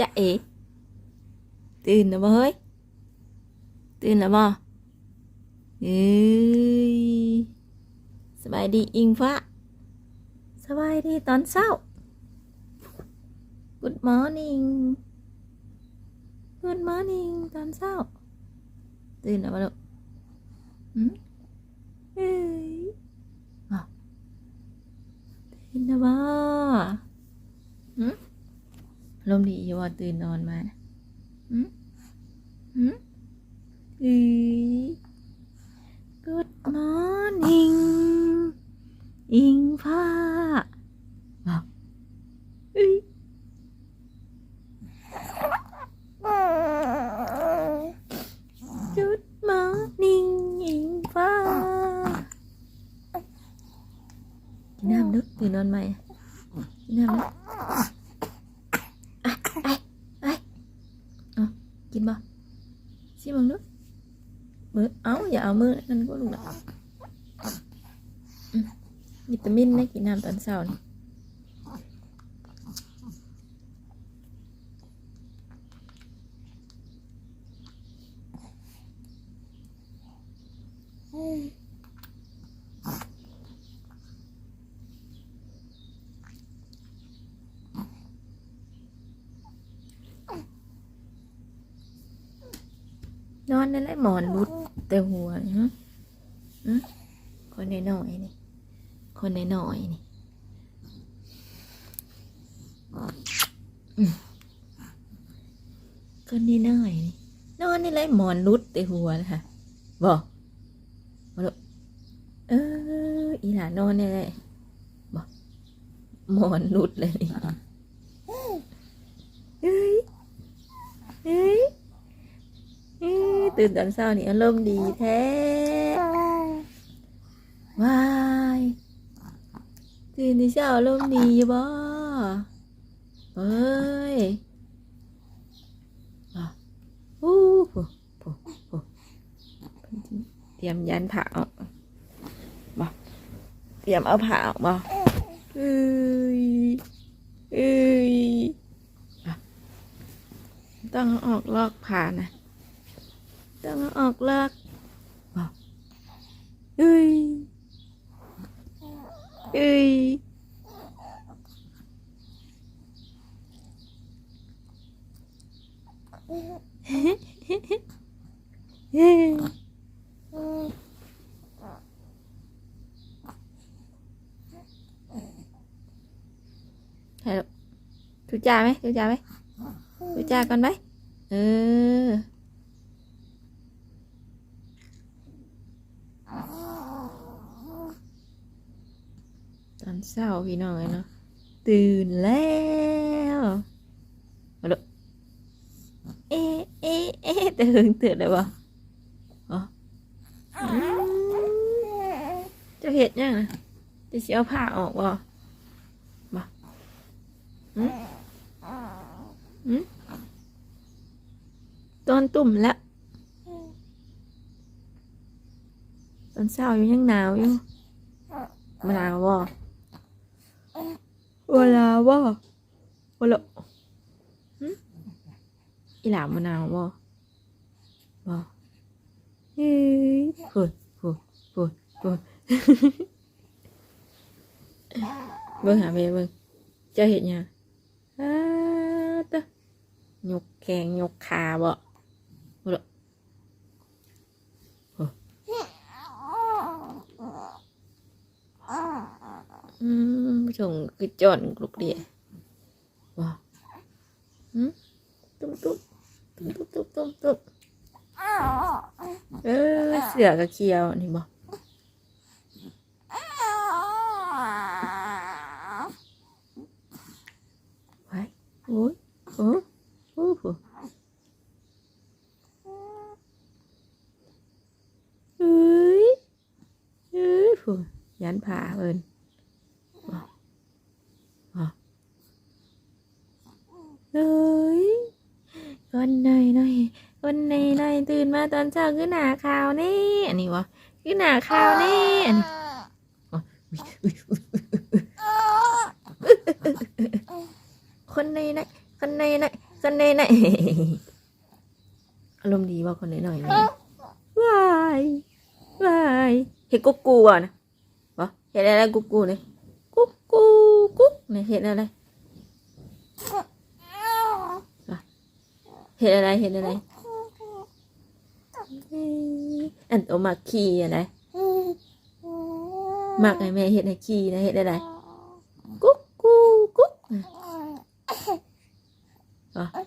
จะเอ๋ตื่นแล้วบ่เฮ้ยตื่นแล้วบ่เอ้ยสบายดีอิงฟ้าสบายดีตอนเช้า Good morning Good morning ตอนเช้าตื่นแล้วบ่ลูกหืมเอ้ยบ่ตื่นแล้วบ่หืม ลมณ์ดีอยู่ว่าตื่นนอนมาหืมหืมเอ้ย Good morning อิงฟ้าบ่เอ้ย Good morning อิงฟ้ากินน้ำดึกตื่นนอนใหม่กินน้ำดึกไอ้ไอ้ไอ้เอากินบ่ชิมมึงดึกมือเอาอย่าเอา มือนั่นก็ลูกนะอืมวิตามินนะกินน้ำตอนเช้านี่นอนนั่นแหละหมอนรุด แต่หัวนี่ฮะฮะคนน้อยๆนี่ คนน้อยๆนี่อืมคนน้อยๆนี่นอนนี่แหละหมอนรุดแต่หัวนะคะบอกบอกลูกเอออีหลานอนนี่แหละบอกหมอนรุดเลยนี่เฮ้ยเฮ้ย เฮ้ยตื่นตอนเช้านี่อารมณ์ดีแท้วายตื่นที่เช้าอารมณ์ดีบ่เฮ้ยอู้หูหูหูเตรียมยันผ่าออกบ่เตรียมเอาผ่าออกบ่เอ้ยเอ้ยต้องเอาออกลอกผ่านะ ต้องเอาออกลอกบ่เอ้ยเอ้ยเฮ้ยฮัลโหลทุจ่าไหมทุจ่าไหมทุจ่าก่อนไหมเออ ตอนเช้าพี่น้องเอ้ยเนาะตื่นแล้วมาดูเอ๊ะเอ๊ะเอ๊ะตื่นตื่นเลยบ่อ๋ออืมเจะเห็ดยังนะจะเสียวผ้าออกบ่บ่อืมอืมตอนตุ่มแล้วตอนเช้าอยู่ยังหนาวอยู่มะนาวบ่ เวลาว่าเวลาหึอีหลามมะนาวบ่บ่เฮ้ยพูดพูดพูดพูดเบิ่งหาแม่เบิ่งเจะเห็นยังอ้าตะยกแขงยกขาบ่บ่ล่ะโอ้ อืมผู้ชมคือจอนกลุกเดียว้าหืมตุ้มตุ้มตุ้มตุ้มตุ้มตุ้มตุ้มเออเสือกับเขียวนี่บ่ไว้โอ้ยโอ้โอ้โหเอ้ยเอ้ยโหยันผ่าเอิน เอ้ยคนหน่อยหน่อยคนหน่อยหน่อยตื่นมาตอนเช้าคือหนาขาวนี่ อันนี้วะคือหนาขาวนี่อันนี้อ๋ออุ๊ยอุ๊ยอุ๊ยคนหน่อยหน่อยคนหน่อยหน่อยซันเดย์นะอารมณ์ดีว่าคนหน่อยๆนี่วายวายเห็ดกุ๊กกูอะนะวะเห็ดอะไรกุ๊กกูเนี่ยกุ๊กกูกุ๊กเนี่ยเห็ดอะไรวะ เห็ดอะไรเห็ดอะไรเอ้ยอันโตมาขี้อะไรมากไงแม่เห็ดให้ขี้นะเห็ดอะไรกุ๊กกูกุ๊กน่ะวะเอ้ย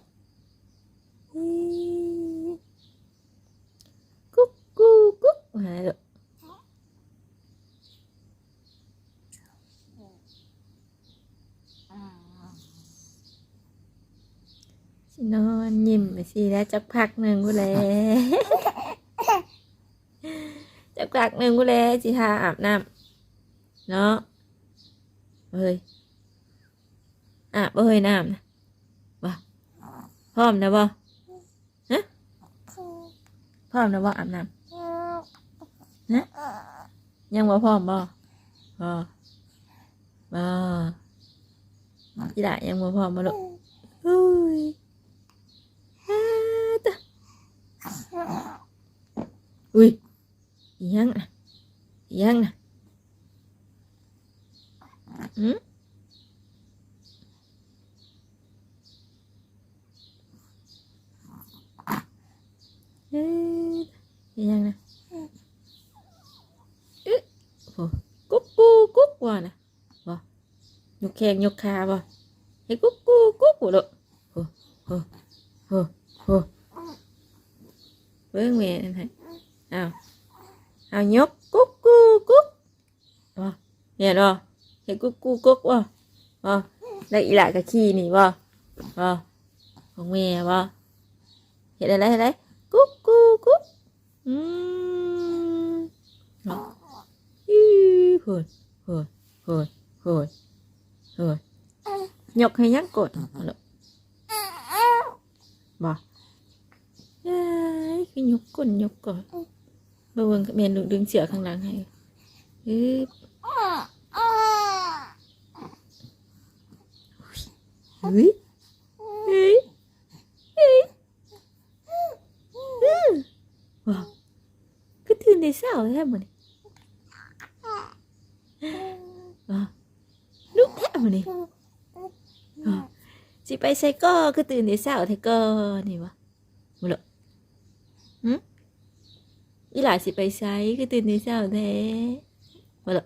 กุ๊กกูกุ๊กอะไรลูก นอนยิ้มไปสิแล้วจักพักหนึ่งกูแลจักพักหนึ่งกูแลสิทาอาบน้ำเนาะเฮ้ยอาบบ่เฮ้ยน้ำนะบ่พร้อมนะบ่ฮะพร้อมนะบ่อาบน้ำฮะยังบ่พร้อมบ่บ่บ่อีหล่ะยังบ่พร้อมบ่ลูกเฮ้ยอ่าตะอุ้ยอีหยังนะอีหยังนะอืมเอ๊ะอีหยังนะอึ๊ะโอ้กุ๊กกูกุ๊กว่ะนะบ่ยกแข้งยกขาบ่เฮ้ยกุ๊กกูกุ๊กบ่ลูกโอ้โอ้โอ้โอ้เบิ่งแม่นั่นให้อ้าวเอายกกุ๊กกูกุ๊กบ่เนี่ยเนาะเฮ็ดกุ๊กกูกุ๊กบ่บ่แล้วอีหล่ะก็ขี้นี่บ่บ่ของแม่บ่เฮ็ดอะไรเฮ็ดอะไรกุ๊กกูกุ๊กอืม เนาะอีโหดโหดโหดโหดโหดยกให้ยังกดเอาลูกบ่เอ้ยคือยกก้นยกก่อนบเบิ่งกับแม่นดึงเสือข้างหลังให้อึ๊บเฮ้ยเฮ้ยเฮ้ยอื้อว้าวก็ตื่นได้เช้าแท้หมดนี่ว้าวลุกแท้หมดนี่ว้าวสิไปใส่ก็ก็ตื่นได้เช้าแท้ก็นี่วะบ่ล่ะหึอีหลาสิไปไสคือตื่นแต่เช้าแท้บ่ล่ะ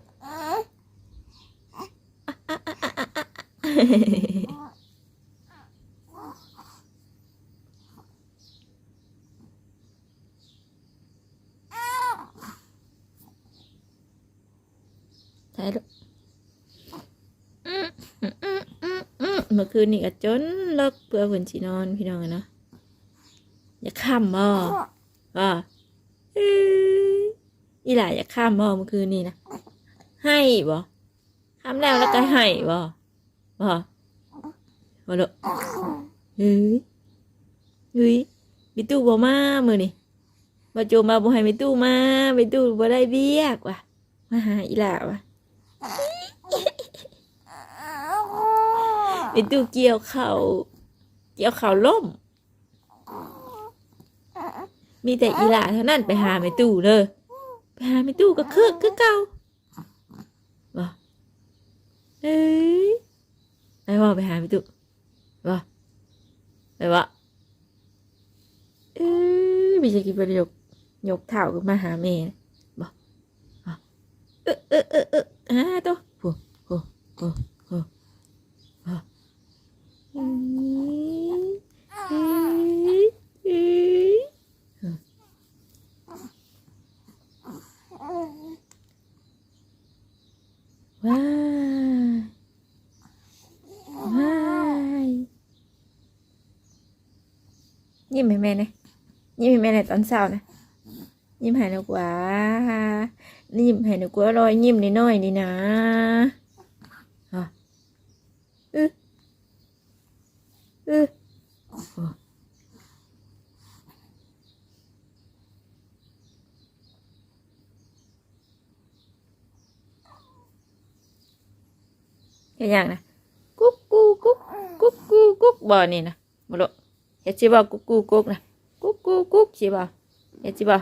ใช่ลูกอืมอืมอืมอืมอืมเมื่อคืนนี่ก็จนเลิกเพื่อเพิ่นสินอนพี่น้องอะเนาะอย่าข้ามบ่บ่เอ้ยอีหล่าอย่าข้ามบ่เมื่อคืนนี้นะให้บ่ข้ามแล้วแล้วก็ให้บ่บ่บ่ลูกเฮ้ยเฮ้ยมิตู้บ่มามื้อนี่บ่โจมาบ่ให้มิตู้มามิตู้บ่ได้เบียกว่ะมาหาอีหล่าว่ะ มิตู้เกี่ยวเขาเกี่ยวเขาล่ม มีแต่อีหลาเท่านั้นไปหาไม่ตู้เลยไปหาไม่ตู้ก็คือคือเก่าบ่เอ้ยไปบ่ไปหาไม่ตู้บ่ไปบ่เอ้ยม่ใช่กินประโยคยกเท้าขึ้นมาหาแม่นะบ่บ่เออเออเออ เอออ่าตัวโอ้โอ้โอ้โอ้บ่เอ้ยเอ้ยเอ้ นิ่มให้หนูกลัวรอยนิ่มนิดหน่อยนี่นะฮะอืออือเฮ็ดหยังนะกุ๊กกูกุ๊กกุ๊กกูกุ๊กบ่นี่นะบ่โลเฮ็ดชิบ่กุ๊กกูกุ๊กนะกุ๊กกูกุ๊กชิบ่เฮ็ดชิบ่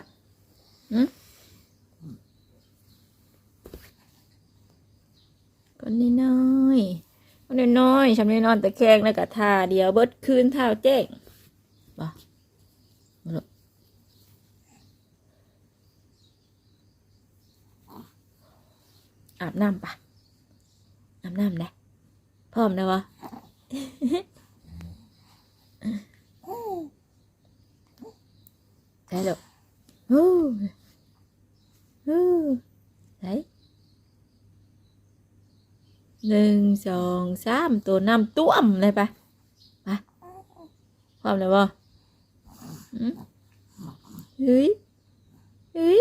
หึ คนน้อยๆคนน้อยๆชำน้อยนอนตะแคงแล้วก็ท่าเดียวเบิดคืนเท้าแจ้งบ่บ่ลูกอาบน้ำปะอาบน้ำได้พร้อมนะวะใช่ลูกฮู้ฮู้ใช่ หนึ่งสองสามตัวน้ำต้วมเลยปะไปพร้อมเลยบ่เฮ้ยเฮ้ย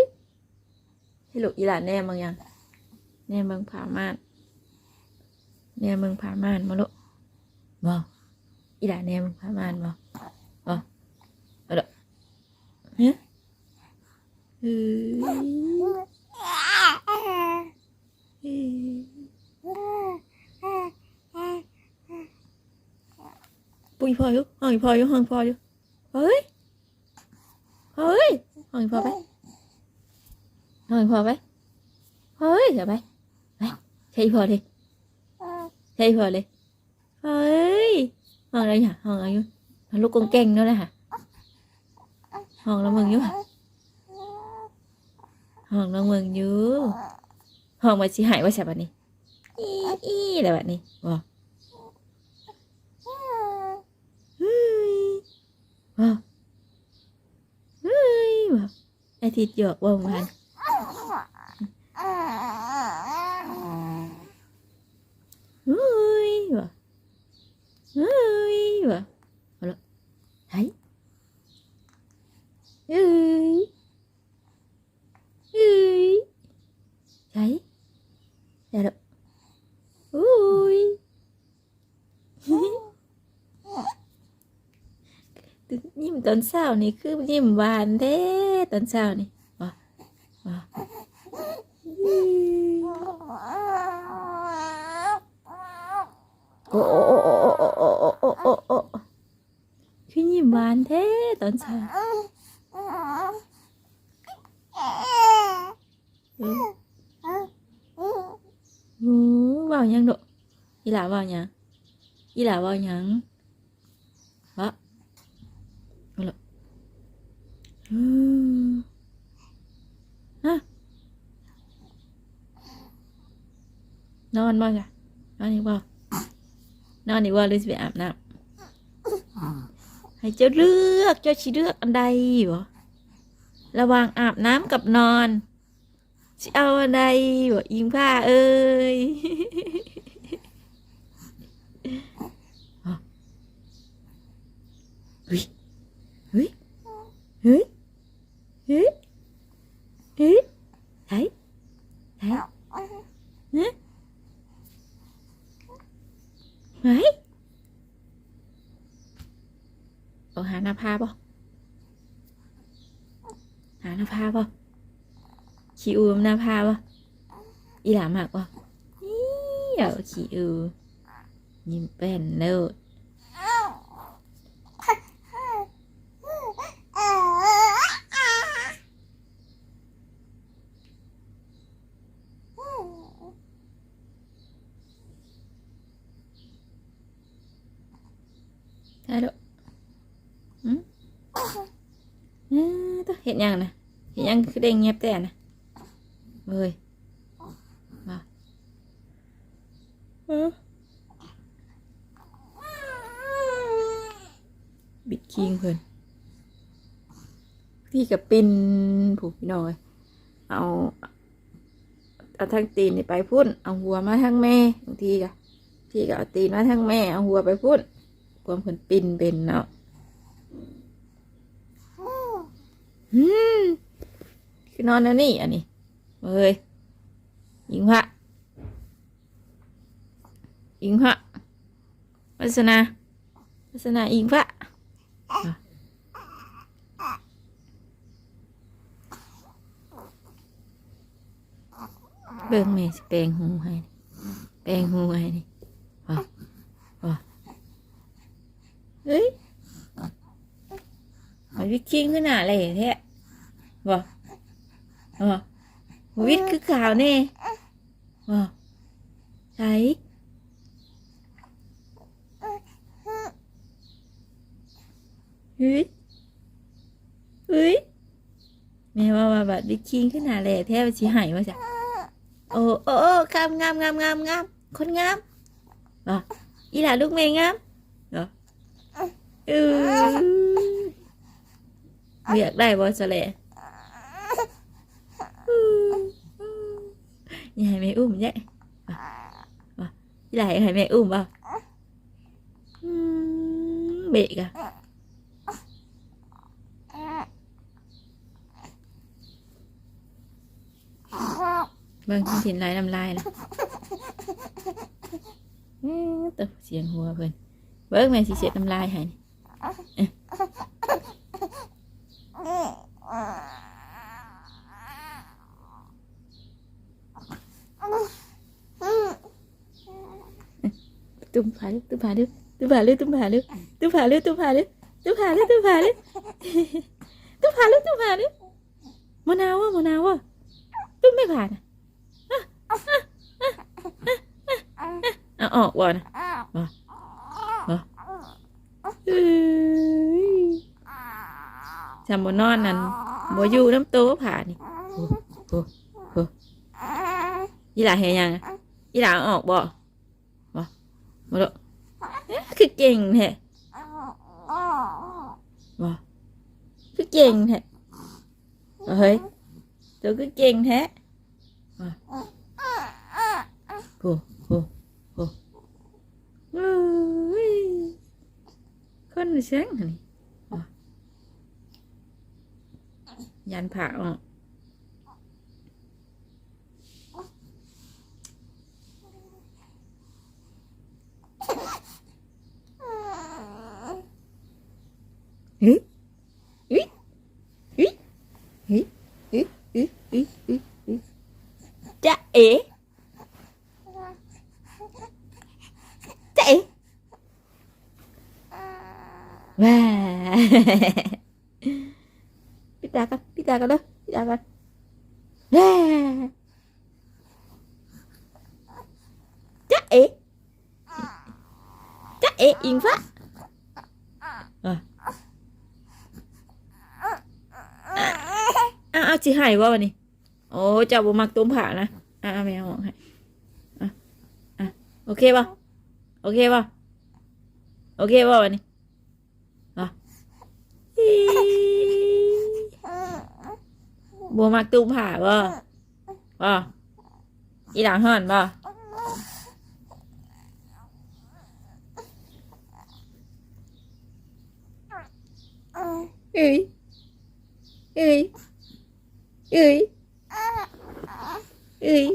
ให้ลูกอีหลานแน่บางอยังแน่บิ่งผาม่านแน่บิ่งผาม่านมาลูกบ่อีหลานแน่บิ่งผาม่านบ่บ่เอาละเฮ้ยเฮ้ย ปุ้ยพออยู่ห้องพออยู่ห้องพออยู่เฮ้ยเฮ้ยห้องพอไปห้องพอไปเฮ้ยเดี๋ยวไปไปใช่พอดิใช่พอเลยเฮ้ยห้องอะไรเนี่ยห้องอะไรอยู่ห้องลูกกงแกงเนาะนะฮะห้องละมึงอยู่ฮะห้องละมึงอยู่ห้องมาสิหายว่าใช่ปะนี่ อีอีอะไรแบบนี้ว้าว้าเฮ้ยว้าวไอทิดหยอกว่ามันเฮ้ยว้าวเฮ้ยว้าวเอาละเฮ้ยเฮ้ยเฮ้ยใช่เดี๋ยวละโอุ้ยยิ้มตอนเช้านี่คือยิ้มหวานแท้ตอนเช้านี่ว้าว้าโอ้โอ้โอ้โอ้โอ้โอ้โอ้โอ้คือยิ้มหวานแท้ตอนเช้าออโอ้เว่ายังดอกอีหลาว่าหยังอีหลาว่าหยังวะอืฮะนอนบ้างอะนอนอีกบ่นอนอีกว่าหรือสิไปอาบน้ำให้เจ้าเลือกเจ้าชิเลือกอันใดบ่ระหว่างอาบน้ำกับนอน Ciao này của im Hoa ơi Ui. Ui. Ui. Ui. Ui. Thấy. Thấy. Đấy. Đấy. Ở Hà Nam Hà không? Hà Nam Hà không? ขี้อูมหน้าผ้าป่ะอีหลามากป่ะเดี๋ยวขี้อูยิ้มเป็นเลิศได้ลูกอืมเออต้องเห็นยังนะเห็นยังคือเด้งเงียบแต่นะ เฮ้ยมาเออบิดคิงเพิ่นพี่กับปินผูกพี่น้อยเอาเอาทางตีนนี่ไปพุ่น เอาหัวมาทางแม่บางทีกะพี่ก็เอาตีนมาทางแม่ เอาหัวไปพุ่นความเพิ่นปินเป็นเนาะอืมคือนอนแล้วนี่อันนี้ เฮ้ยยิงพระยิงพระวัสนาวัสนายิงพระเบิ่งแม่สิแปลงหูให้แปลงหูให้นี่ว้าว้าเฮ้ยมันวิคิงขึ้นหน้าเลยแท้บ่บ่ วิทย์คือขาวแน่บ่ใช่เฮ้ยเฮ้ยแม่ว่าว่าแบบวิคิงขึ้นหน้าเลยแท้ว่าสิใหายว่าจ้ะโอ้โอ้โอ้งามงามงามงามงามคนงามบ่อีหล่าลูกแม่งามเหรอเออเรียกได้บ่สะแหล như mẹ ôm ờ. ờ. vậy lại hai mẹ ôm vào bị cả vâng con thìn lại làm lại này. Tập xiềng hùa vườn vớt mẹ xin xịt làm lại hả ตุ้มผาลึกตุ้มผาลึกตุ้มผาลึกตุ้มผาลึกตุ้มผาลึกตุ้มผาลึกตุ้มผาลึกตุ้มผาลึกตุ้มผาลึกตุ้มผาลมะนาว่ะมะนาว่ะตุ้มไม่ผ่านอะอะออกว่ะนะว่ะว่ะจำบนนอนนั่นบ่อยู่น้ำโตผ่านี่ อ้โหโอ้ยีหลาเห็นยังอะยีหลาเอาออกบ่มาดูคือเก่งแท้ว้าคือเก่งแท้เฮ้ยตัวคือเก่งแท้ว้าโอ้โหโอ้เฮ้ยคนเสียงอันนี่ว้ายันผ่าออก อ้าวจิหายว่าวันนี้ โอ้เจ้าบ่มักต้มผ่านะอ่าแม่เอกให้อะอะโอเคป่ะโอเคป่ะโอเคป่ะวันนี้อะบ่มักต้มผ่าบ่บ่อีหลังห่อนบ่เอ้ยเอ้ย เอ้ยเอ้ย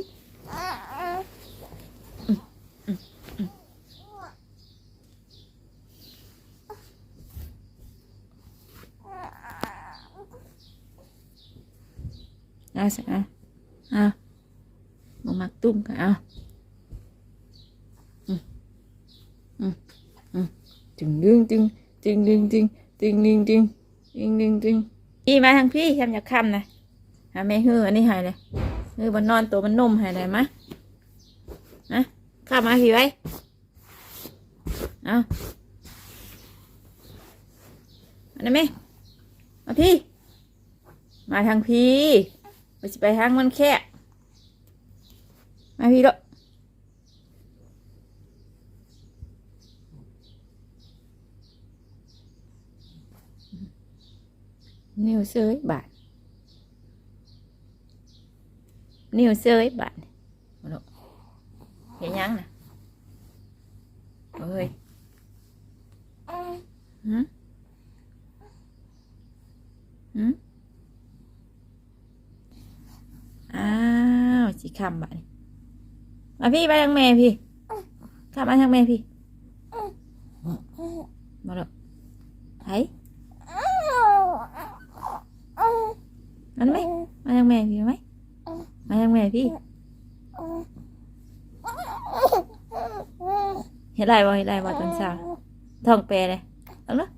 เอาสิเอาเอาบ่มักตุ้มกันเอาอืมอืมอืมตึงดึงตึงตึงดึงตึงตึงดึงตึงตึงดึงตึงอีมาทางพี่ทำอยากคำนะ แม่ฮืออันนี้ใหายเลยฮือบนนอนตัวมันนุ่มใหายเลยมะนะข้ามาพี่ไว้เอาอันนี้นไหมมาพี่ มาทางพี่ไปไปทางมันแค่มาพี่ลูกนิ้วเสยบาดนิ้วเสยบาดมาลูกเห็นยังนะเอ้ยหืมหืมอ้าวสิคำบาท níu ấy bạn. Nhẹ nhắn nè. Ơi ừ. ừ? Ừ? à chị cầm bạn. À phi ba thằng mè phi. Cầm ăn thằng mè phi. Mà được. Thấy. Ăn mấy. Ăn thằng mè phi mấy. มาทางแม่พี่เห็นไรบ่เห็นไรบ่ตอนเช้าท้องแปรเลยเอาเนาะ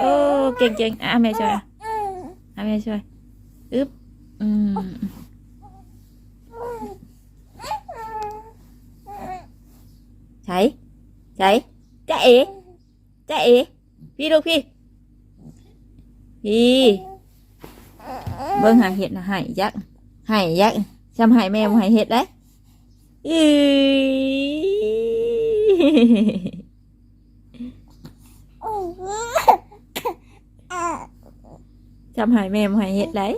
โอ้เก่งเก่งอะแม่ช่วยอะอะแม่ช่วยอึ๊บอืมใช่ใช่จ้าเอ๋จ้าเอ๋พี่ลูกพี่พี่ เบิ่งหาเห็ดนะใหายยักษ์ใหายยักษ์จำใหายแม่บ่ใหายเห็ดได้อีจำใหายแม่บ่ใหายเห็ดได้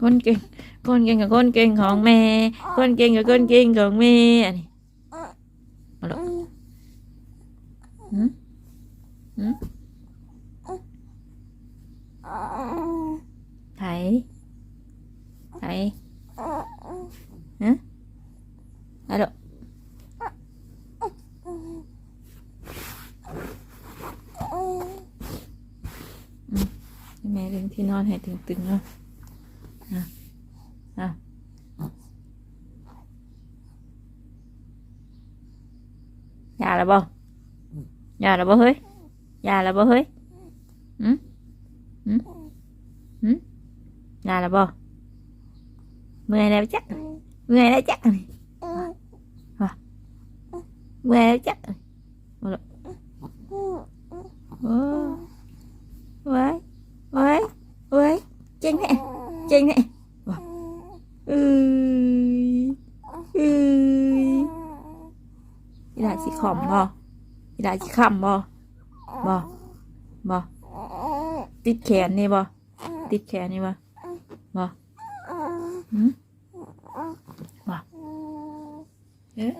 คนเก่งคนเก่งกับคนเก่งของแม่ คนเก่งกับคนเก่งของแม่อันนี้มาลูก ừ? thầy thầy hả alo ừ. mẹ đừng thi non hay từng từng non à. à. nhà là bao nhà là bao hết Dạ là bò hới Ừ? Ừ? Ừ? Dạ là bò, Mười này chắc rồi. Mười này chắc rồi. Mười này chắc rồi. Ôi Ôi Ôi Ôi Chân nè Chân nè Ừ. Ừ. Ý là chị khỏng bò. Ý là chị khỏng bò. บ่บ่ติดแขนนี่บ่ติดแขนนี่บ่บ่หืมบ่เอ๊ะ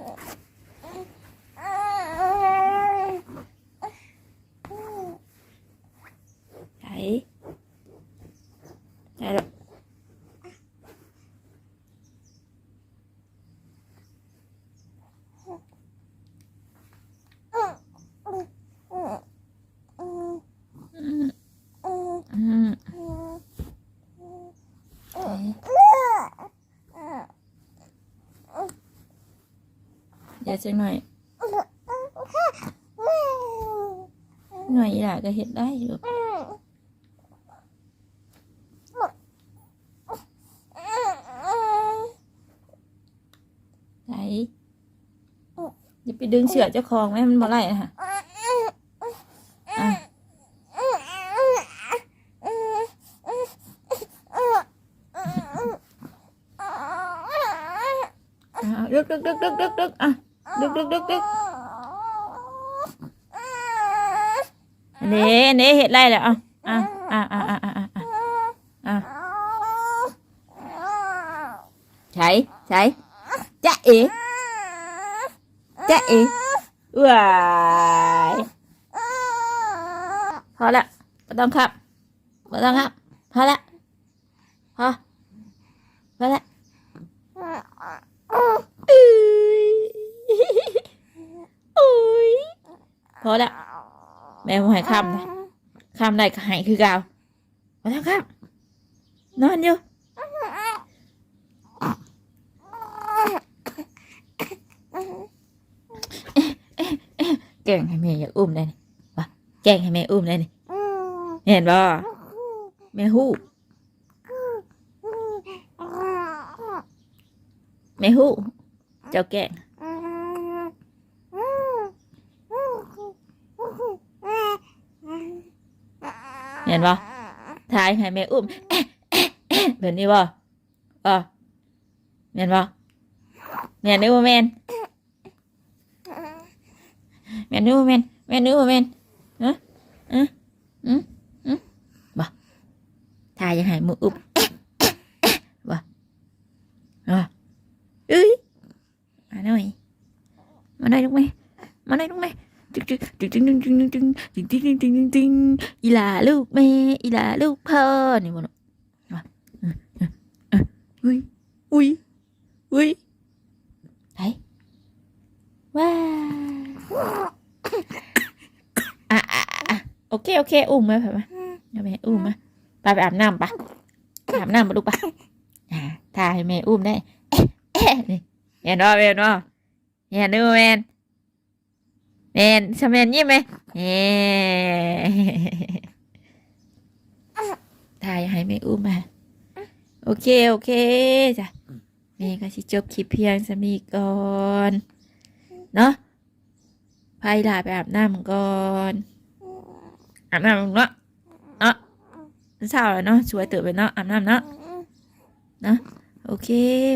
ยวจังหน่อย หน่อยอีหล่าก็เห็ดได้อยู่ไหนอย่าไปดึงเสือเจ้าของแม่มันบ่ไรนะฮะอะอะดึกดึกดึกดึกดึกดึกอะ ดึกดึกดึกเน่เน่เห็ดไรแล้วอะอะอะอะอะอะอะใช่ใช่จ๊ะเอ๋จ๊ะเอ๋ว้ายพอละไม่ต้องครับไม่ต้องครับพอละพอพอละ อุ้ยอุ้ยพอละแม่ไม่ให้คำนะคำได้ก็ใหายคือกาไม่ต้องขับ นอนอยู่แกล้งให้แม่อย่าอุ้มได้นี่วะแกล้งให้แม่อุ้มได้นี่เห็นบ่แม่ฮู้แม่ฮู้เจ้าแกล้ง ห็นบ่ทายให้แม่อุ้มแบบนี้บ่บ่เห็นบ่แม่นึกว่าแม่นแม่นึกว่าแม่นแม่นึกว่าแม่นเอะเอะอืมอืมบ่ทายยังให้มืออุ้มบ่อะเอ้ยมาหน่อยมาหน่อยลูกแม่มาหน่อยลูกแม่ จึ๊งจึ๊งจึ๊งจึ๊งจึ๊งจึ๊งจึ๊งจึ๊งจึ๊งจึ๊งจึ๊งจึ๊งอีหลาลูกแม่อีหลาลูกพ่อนี่บ่ลูกมาเออเออเอออุ้ยอุ้ยอุ้ยไหนว้าอะอะอะโอเคโอเคอุ้มมาไปมาเดี๋ยวแม่อุ้มมาไปไปอาบน้ำปะอาบน้ำมาลูกปะถ่ายให้แม่อุ้มได้นี่เห็นว่าเห็นว่าเห็นดูแมน แมนชะแมนยิ้มไหมเฮ้ถ่ายให้แม่อุ้มมาโอเค โอเคจ้ะแม่ก็สิจบคลิปเพียงสมีก่อนเนาะพายลาไปอาบน้ำก่อนอาบน้ำเนาะเนาะเช้าแล้วเนาะสวยตื่นไปเนาะอาบน้ำเนาะเนาะโอเค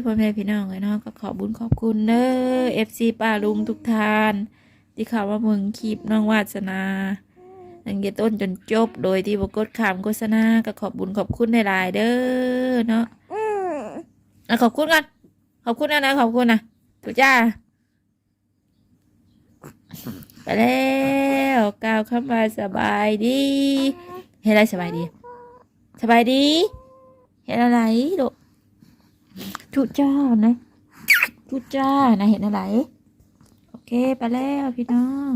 พ่อแม่พี่น้องเลยเนาะก็ขอบุญขอบคุณเด้อ FC ป้าลุงทุกท่าน ที่เข้ามาเมึงคลิปน้องวาสนาตั้งแต่ต้นจนจบโดยที่บกดคำโฆษณาก็ขอบบุญขอบคุณในหลายๆเด้อเนาะอะขอบคุณกันขอบคุณนะนะขอบคุณนะทุกจ้า ไปแล้วกล่าวคำว่าสบายดีเห็นอะไรสบายดี สบายดีเห็นอะไรลูกทุกจ้านะทุกจ้านะเห็นอะไรโอเค ไปแล้วพี่น้อง